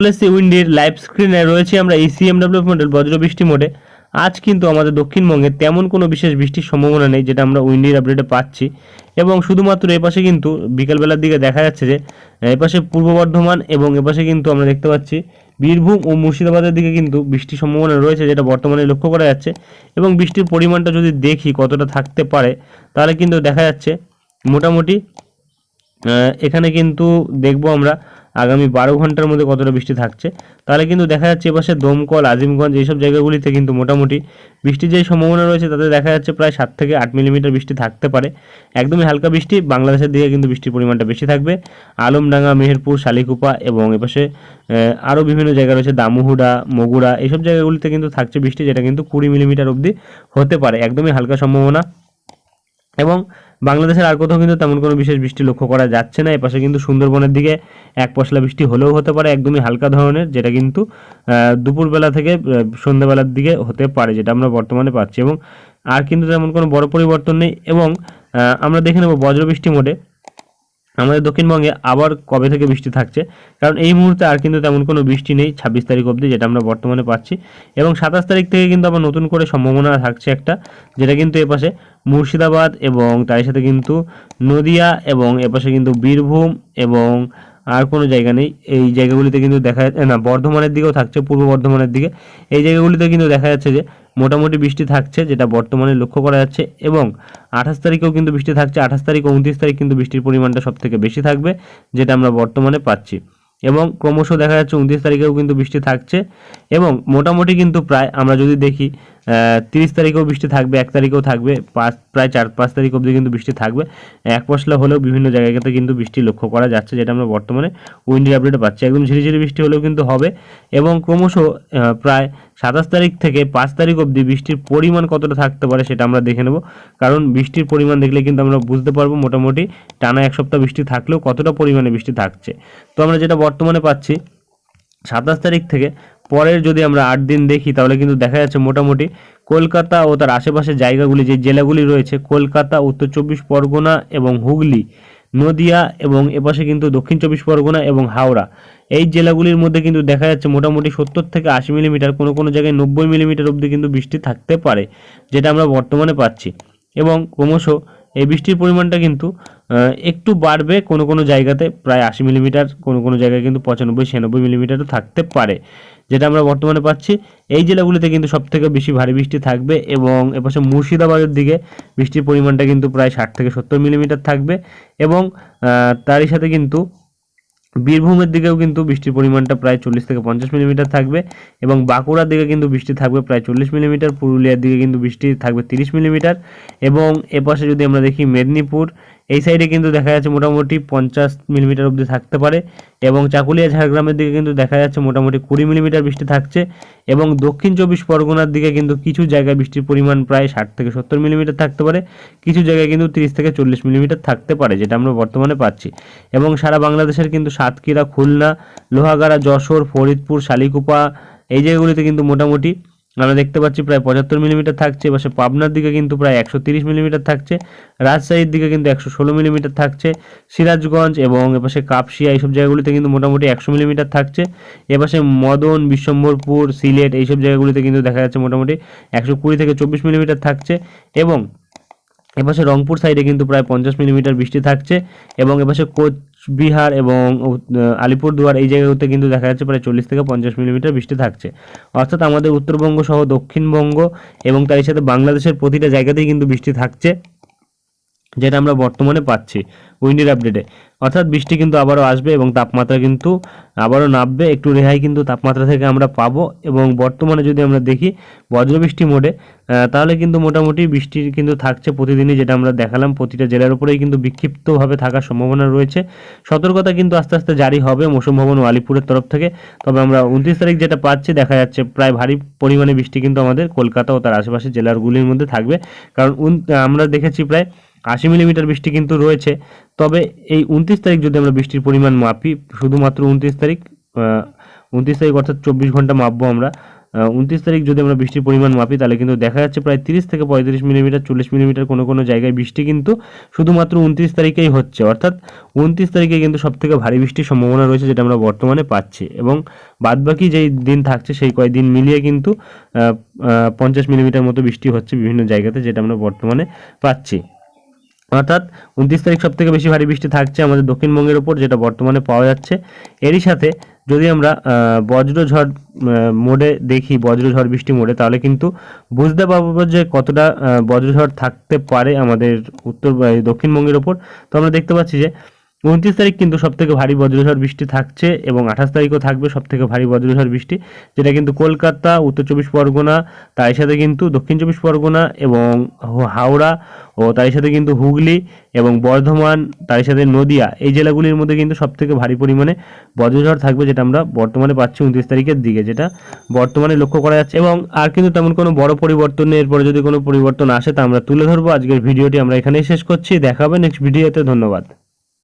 এসছি উইন্ডির লাইভ স্ক্রিনে। রয়েছে আমরা এই সিএমডাব্লিউ মডেল বজ্র বৃষ্টি মোডে। আজ কিন্তু আমাদের দক্ষিণবঙ্গে তেমন কোনো বিশেষ বৃষ্টির সম্ভাবনা নেই, যেটা আমরা উইন্ডির আপডেটে পাচ্ছি। এবং শুধুমাত্র এপাশে কিন্তু বিকেলবেলার দিকে দেখা যাচ্ছে যে এপাশে পূর্ব বর্ধমান এবং এপাশে কিন্তু আমরা দেখতে পাচ্ছি বীরভূম ও মুর্শিদাবাদের দিকে কিন্তু বৃষ্টির সম্ভাবনা রয়েছে, যেটা বর্তমানে লক্ষ্য করা যাচ্ছে। এবং বৃষ্টির পরিমাণটা যদি দেখি কতটা থাকতে পারে, তাহলে কিন্তু দেখা যাচ্ছে মোটামুটি এখানে কিন্তু দেখব আমরা আগামী বারো ঘণ্টার মধ্যে কতটা বৃষ্টি থাকছে? তাহলে কিন্তু দেখা যাচ্ছে এপাশে দমকল, আজিমগঞ্জ এইসব জায়গাগুলিতে কিন্তু মোটামুটি বৃষ্টির যে সম্ভাবনা রয়েছে, তাতে দেখা যাচ্ছে প্রায় সাত থেকে আট মিলিমিটার বৃষ্টি থাকতে পারে। একদমই হালকা বৃষ্টি, বাংলাদেশের দিকে কিন্তু বৃষ্টির পরিমাণটা বেশি থাকবে। আলমডাঙ্গা, মেহেরপুর, শালিকুপা এবং এপাশে আরও বিভিন্ন জায়গা রয়েছে, দামুহুডা মগুড়া এইসব জায়গাগুলিতে কিন্তু থাকছে বৃষ্টি, যেটা কিন্তু কুড়ি মিলিমিটার অবধি হতে পারে। একদমই হালকা সম্ভাবনা। এবং বাংলাদেশের আর কোথাও কিন্তু তেমন কোনো বিশেষ বৃষ্টি লক্ষ্য করা যাচ্ছে না। এপাশে কিন্তু সুন্দরবনের দিকে এক পশলা বৃষ্টি হলেও হতে পারে, একদমই হালকা ধরনের, যেটা কিন্তু দুপুরবেলা থেকে সন্ধ্যাবেলার দিকে হতে পারে, যেটা আমরা বর্তমানে পাচ্ছি। এবং আর কিন্তু তেমন কোনো বড় পরিবর্তন নেই। এবং আমরা দেখে নেব বজ্রবৃষ্টি মোডে। আমাদের দক্ষিণবঙ্গে আবার কবে থেকে বৃষ্টি থাকছে? কারণ এই মুহূর্তে আর কিন্তু তেমন কোনো বৃষ্টি নেই ছাব্বিশ তারিখ অবধি, যেটা আমরা বর্তমানে পাচ্ছি। এবং সাতাশ তারিখ থেকে কিন্তু আবার নতুন করে সম্ভাবনা থাকছে একটা, যেটা কিন্তু এপাশে মুর্শিদাবাদ এবং তার সাথে কিন্তু নদিয়া এবং এপাশে কিন্তু বীরভূম এবং আর কোনো জায়গা নেই। এই জায়গাগুলিতে কিন্তু দেখা যাচ্ছে, না, বর্ধমানের দিকেও থাকছে, পূর্ব বর্ধমানের দিকে। এই জায়গাগুলিতে কিন্তু দেখা যাচ্ছে যে, মোটামুটি বৃষ্টি থাকছে, যেটা বর্তমানে লক্ষ্য করা যাচ্ছে, এবং আঠাশ তারিখেও কিন্তু বৃষ্টি থাকছে, আঠাশ তারিখ ও উনত্রিশ তারিখ কিন্তু বৃষ্টির পরিমাণটা সব থেকে বেশি থাকবে, যেটা আমরা বর্তমানে পাচ্ছি। এবং ক্রমশ দেখা যাচ্ছে উনত্রিশ তারিখেও কিন্তু বৃষ্টি থাকছে, এবং মোটামুটি কিন্তু প্রায় আমরা যদি দেখি তিরিশ তারিখেও বৃষ্টি থাকবে, এক তারিখেও থাকবে, পাঁচ, প্রায় চার, পাঁচ তারিখ অবধি কিন্তু বৃষ্টি থাকবে। এক পশলা হলেও বিভিন্ন জায়গাতে কিন্তু বৃষ্টি লক্ষ্য করা যাচ্ছে, যেটা আমরা বর্তমানে উইন্ডি আপডেটে পাচ্ছি। একদম ঝিরিঝিরি বৃষ্টি হলেও কিন্তু হবে এবং ক্রমশ প্রায় সাতাশ তারিখ থেকে পাঁচ তারিখ অবধি বৃষ্টির পরিমাণ কতটা থাকতে পারে সেটা আমরা দেখে নেব। কারণ বৃষ্টির পরিমাণ দেখলে কিন্তু আমরা বুঝতে পারব মোটামুটি টানা এক সপ্তাহ বৃষ্টি থাকলেও কতটা পরিমাণে বৃষ্টি থাকছে। তো আমরা যেটা বর্তমানে পাচ্ছি, সাতাশ তারিখ থেকে পরের যদি আমরা আট দিন দেখি, তাহলে কিন্তু দেখা যাচ্ছে মোটামুটি কলকাতা ও তার আশেপাশের জায়গাগুলি, যে জেলাগুলি রয়েছে, কলকাতা, উত্তর চব্বিশ পরগনা এবং হুগলি, নদিয়া এবং এপাশে কিন্তু দক্ষিণ চব্বিশ পরগনা এবং হাওড়া। এই জেলাগুলির মধ্যে কিন্তু দেখা যাচ্ছে মোটামুটি সত্তর থেকে আশি মিলিমিটার, কোনো কোনো জায়গায় নব্বই মিলিমিটার অবধি কিন্তু বৃষ্টি থাকতে পারে, যেটা আমরা বর্তমানে পাচ্ছি। এবং ক্রমশ এই বৃষ্টির পরিমাণটা কিন্তু একটু বাড়বে কোনো কোনো জায়গাতে প্রায় আশি মিলিমিটার কোনো কোনো জায়গায় কিন্তু পঁচানব্বই, ছিয়ানব্বই মিলিমিটারও থাকতে পারে। যেটা আমরা বর্তমানে পাচ্ছি, এই জেলাগুলিতে কিন্তু সব থেকে বেশি ভারী বৃষ্টি থাকবে এবং এপাশে মুর্শিদাবাদের দিকে বৃষ্টির পরিমাণটা কিন্তু প্রায় ষাট থেকে সত্তর মিলিমিটার থাকবে এবং তারই সাথে কিন্তু বীরভূমের দিকেও কিন্তু বৃষ্টির পরিমাণটা প্রায় চল্লিশ থেকে পঞ্চাশ মিলিমিটার থাকবে এবং বাঁকুড়ার দিকে কিন্তু বৃষ্টি থাকবে প্রায় চল্লিশ মিলিমিটার, পুরুলিয়ার দিকে কিন্তু বৃষ্টি থাকবে তিরিশ মিলিমিটার এবং এপাশে যদি আমরা দেখি মেদিনীপুর এই সাইডে কিন্তু দেখা যাচ্ছে মোটামুটি পঞ্চাশ মিলিমিটার অবধি থাকতে পারে এবং চাকুলিয়া ঝাড়গ্রামের দিকে কিন্তু দেখা যাচ্ছে মোটামুটি কুড়ি মিলিমিটার বৃষ্টি থাকছে এবং দক্ষিণ চব্বিশ পরগনার দিকে কিন্তু কিছু জায়গায় বৃষ্টির পরিমাণ প্রায় ষাট থেকে সত্তর মিলিমিটার থাকতে পারে। কিছু জায়গায় কিন্তু তিরিশ থেকে চল্লিশ মিলিমিটার থাকতে পারে, যেটা আমরা বর্তমানে পাচ্ছি। এবং সারা বাংলাদেশের কিন্তু সাতক্ষীরা, খুলনা, লোহাগাড়া, যশোর, ফরিদপুর, শালিকুপা এই জায়গাগুলিতে কিন্তু মোটামুটি আমরা দেখতে পাচ্ছি প্রায় পঁচাত্তর মিলিমিটার থাকছে, এপাশে পাবনার দিকে কিন্তু প্রায় একশো তিরিশ মিলিমিটার থাকছে, রাজশাহীর দিকে কিন্তু একশো ষোলো মিলিমিটার থাকছে, সিরাজগঞ্জ এবং এপাশে কাপসিয়া এইসব জায়গাগুলিতে কিন্তু মোটামুটি একশো মিলিমিটার থাকছে, এপাশে মদন বিশ্বম্বরপুর সিলেট এইসব জায়গাগুলিতে কিন্তু দেখা যাচ্ছে মোটামুটি একশো কুড়ি থেকে চব্বিশ মিলিমিটার থাকছে এবং এপাশে রংপুর সাইডে কিন্তু প্রায় পঞ্চাশ মিলিমিটার বৃষ্টি থাকছে এবং এপাশে কোচবিহার এবং আলিপুরদুয়ার এই জায়গাগুলোতে কিন্তু দেখা যাচ্ছে প্রায় চল্লিশ থেকে পঞ্চাশ মিলিমিটার বৃষ্টি থাকছে। অর্থাৎ আমাদের উত্তরবঙ্গ সহ দক্ষিণবঙ্গ এবং তার সাথে বাংলাদেশের প্রতিটা জায়গাতেই কিন্তু বৃষ্টি থাকছে। যেটা আমরা বর্তমানে পাচ্ছি উইন্ডির আপডেটে। অর্থাৎ বৃষ্টি কিন্তু আবারও আসবে এবং তাপমাত্রা কিন্তু আবারও নামবে। একটু রেহাই কিন্তু তাপমাত্রা থেকে আমরা পাবো এবং বর্তমানে যদি আমরা দেখি বজ্রবৃষ্টি মোডে তাহলে কিন্তু মোটামুটি বৃষ্টি কিন্তু থাকছে প্রতিদিনই যেটা আমরা দেখালাম। প্রতিটা জেলার উপরেই কিন্তু বিক্ষিপ্তভাবে থাকার সম্ভাবনা রয়েছে। সতর্কতা কিন্তু আস্তে আস্তে জারি হবে মৌসুম ভবন আলিপুরের তরফ থেকে। তবে আমরা উনত্রিশ তারিখ যেটা পাচ্ছি দেখা যাচ্ছে প্রায় ভারী পরিমাণে বৃষ্টি কিন্তু আমাদের কলকাতা ও তার আশেপাশের জেলাগুলির মধ্যে থাকবে। কারণ আমরা দেখেছি প্রায় আশি মিলিমিটার বৃষ্টি কিন্তু রয়েছে। তবে এই উনত্রিশ তারিখ যদি আমরা বৃষ্টির পরিমাণ মাপি, শুধুমাত্র উনত্রিশ তারিখ উনত্রিশ তারিখ অর্থাৎ চব্বিশ ঘণ্টা মাপবো আমরা উনত্রিশ তারিখ যদি আমরা বৃষ্টির পরিমাণ মাপি, তাহলে কিন্তু দেখা যাচ্ছে প্রায় তিরিশ থেকে পঁয়ত্রিশ মিলিমিটার, চল্লিশ মিলিমিটার কোনো কোনো জায়গায় বৃষ্টি কিন্তু শুধুমাত্র উনত্রিশ তারিখেই হচ্ছে। অর্থাৎ উনত্রিশ তারিখে কিন্তু সব থেকে ভারী বৃষ্টির সম্ভাবনা রয়েছে যেটা আমরা বর্তমানে পাচ্ছি। এবং বাদবাকি যেই দিন থাকছে, সেই কয়েকদিন মিলিয়ে কিন্তু পঞ্চাশ মিলিমিটার মতো বৃষ্টি হচ্ছে বিভিন্ন জায়গাতে যেটা আমরা বর্তমানে পাচ্ছি। অর্থাৎ উনত্রিশ তারিখ সব থেকে বেশি ভারী বৃষ্টি থাকছে আমাদের দক্ষিণবঙ্গের ওপর যেটা বর্তমানে পাওয়া যাচ্ছে। এরই সাথে যদি আমরা বজ্রঝড় মোডে দেখি, বজ্রঝড় বৃষ্টি মোডে, তাহলে কিন্তু বুঝতে পারব যে কতটা বজ্রঝড় থাকতে পারে আমাদের উত্তর দক্ষিণবঙ্গের ওপর তো আমরা দেখতে পাচ্ছি যে উনত্রিশ তারিখ কিন্তু সব থেকে ভারী বজ্রঝড় বৃষ্টি থাকছে এবং আঠাশ তারিখও থাকবে সব থেকে ভারী বজ্রঝড় বৃষ্টি, যেটা কিন্তু কলকাতা, উত্তর চব্বিশ পরগনা, তার সাথে কিন্তু দক্ষিণ চব্বিশ পরগনা এবং হাওড়া ও তার সাথে কিন্তু হুগলি এবং বর্ধমান, তার সাথে নদিয়া, এই জেলাগুলির মধ্যে কিন্তু সব থেকে ভারী পরিমাণে বজ্রঝড় থাকবে যেটা আমরা বর্তমানে পাচ্ছি উনত্রিশ তারিখের দিকে, যেটা বর্তমানে লক্ষ্য করা যাচ্ছে এবং আর কিন্তু তেমন কোনো বড় পরিবর্তন নেই এরপরে যদি কোনো পরিবর্তন আসে তা আমরা তুলে ধরবো। আজকের ভিডিওটি আমরা এখানেই শেষ করছি। দেখাবে নেক্সট ভিডিওতে ধন্যবাদ।